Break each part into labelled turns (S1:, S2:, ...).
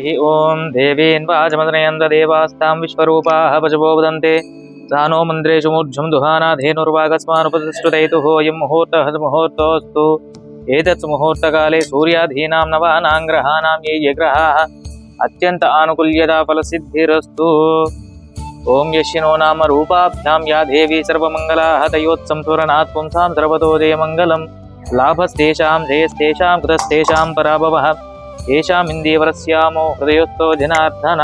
S1: हरिः ॐ देवीन् वाचमदनयन्द देवास्तां विश्वरूपाः पशवो वदन्ते सा नो मन्दिरेषु मूर्ध्वं दुहानाधेनुर्वागस्मानुपतिष्ठुतैतुः अयं मुहूर्तः मुहूर्तोऽस्तु एतत् मुहूर्तकाले सूर्याधीनां नवानां ग्रहाणां ये ये ग्रहाः अत्यन्त आनुकूल्यता फलसिद्धिरस्तु ॐ यशिनो नाम रूपाभ्यां या देवी सर्वमङ्गलाः तयोत्सं सुरनात् पुंसां सर्वतो मङ्गलं लाभस्तेषां जयस्तेषां कृतस्तेषां पराभवः येषामिन्दीवरस्यामो हृदयोत्तो जनार्दन।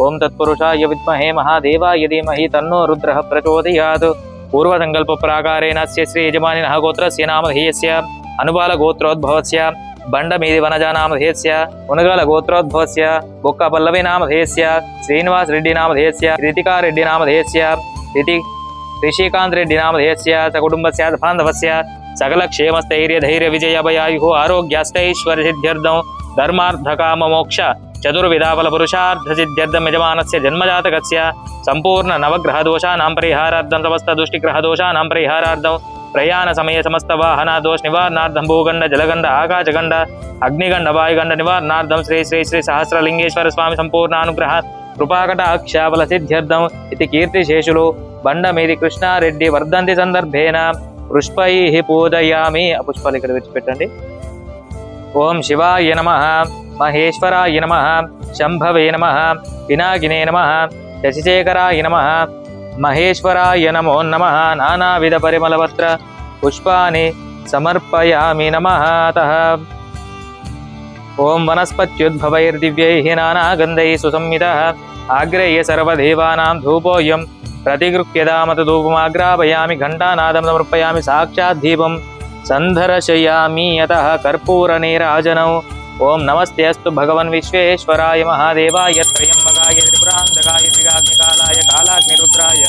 S1: ॐ तत्पुरुषाय विद्महे महादेवाय धीमहि तन्नो रुद्रः प्रचोदयात्। पूर्वसङ्कल्पप्राकारेण अस्य श्रीयजमानिनः गोत्रस्य नामधेयस्य अनुबालगोत्रोद्भवस्य बण्डमीदि वनजानामधेयस्य उनगालगोत्रोद्भवस्य बुक्कपल्लवीनामधेयस्य श्रीनिवासरेड्डिनामधेयस्य ऋतिकारेड्डिनामधेयस्य ऋति ऋषिकान्तरेड्डिनामधेयस्य सकुटुम्बस्य बान्धवस्य सकलक्षेमस्थैर्यधैर्यविजयभयायुः आरोग्यास्तैश्वर्यसिद्ध्यर्थं ధర్మార్థకామోక్ష చతుర్విధాఫల పురుషార్థ సిద్ధ్యర్థం యజమానస్య జన్మజాతకస్య సంపూర్ణ నవగ్రహ దోషానాం పరిహారార్థం సమస్త దుష్టిగ్రహ దోషానాం పరిహారార్థం ప్రయాణ సమయ సమస్త వాహన దోష నివారణార్థం భూగండ జలగండ ఆకాశగండ అగ్నిగండ వాయుగండ నివారణార్థం శ్రీ శ్రీ శ్రీ సహస్రలింగేశ్వర స్వామి సంపూర్ణ అనుగ్రహ కృపాకటాక్షాబల సిద్ధ్యర్థం ఇది కీర్తిశేషులు బండమీది కృష్ణారెడ్డి వర్ధంతి సందర్భేణ పుష్పై పూజయామి ఆ పుష్పాలు ఇక్కడ విడిచిపెట్టండి. ఓం శివాయ నమ మహేశ్వరాయ నమ శంభవే నమ పినాకినే నమ శశిశేఖరాయ నమ మహేశ్వరాయ నమో నమ నానావిధ పరిమళవత్ర పుష్పాని సమర్పయామి నమత ఓం వనస్పత్యుద్భవైర్దివ్యైః నానాగంధైः సుసంహితः ఆగ్రేయ సర్వదేవానాం ధూపోయం ప్రతిగృహ్యదామత ధూపమాగ్రాపయామి ఘంటానాదం సమర్పయామి సాక్షాద్దీపం सन्धरशयामी यत कर्पूर नेराजनौ ओं नमस्ते अस्त भगवन्श्वराय महादेवाय त्रयंबगाय त्रिपुरांगय त्रिगाग्निकालाय कालाग्निरुद्राय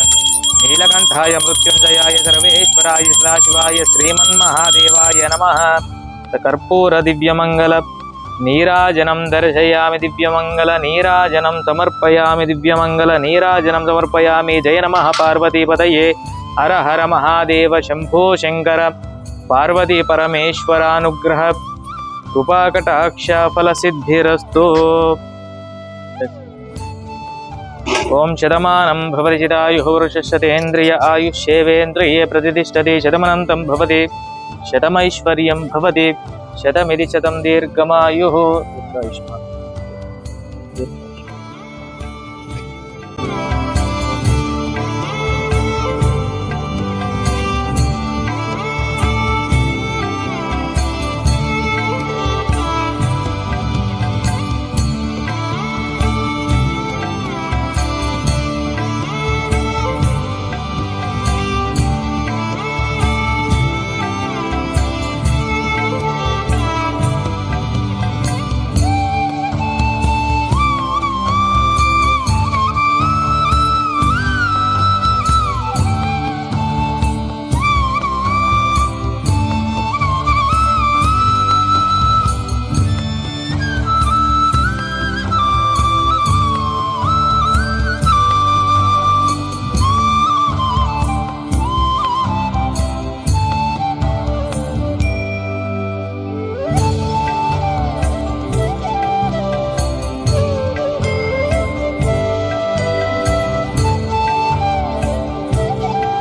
S1: नीलकंठा मृत्युंजयाय सर्वेराय सदाशिवाय श्रीमहादेवाय नम। कर्पूर दिव्यमंगल नीराजनम दर्शयाम दिव्यमंगल नीराजनम समर्पयाम दिव्यमंगल नीराजनम समर्पयामी। जय नम पार्वती पतए हर हर महादेव शंभो शंकर पार्वती पार्वतीपरमेश्वरानुग्रह कृपाकटाक्षफलसिद्धिरस्तु। ॐ शतमानं भवति चिदायुः वृषशतेन्द्रिय आयुष्येवेन्द्रिये प्रतिष्ठति। शतमनन्तं भवति, शतमैश्वर्यं भवति, शतमिति शतं दीर्घमायुः।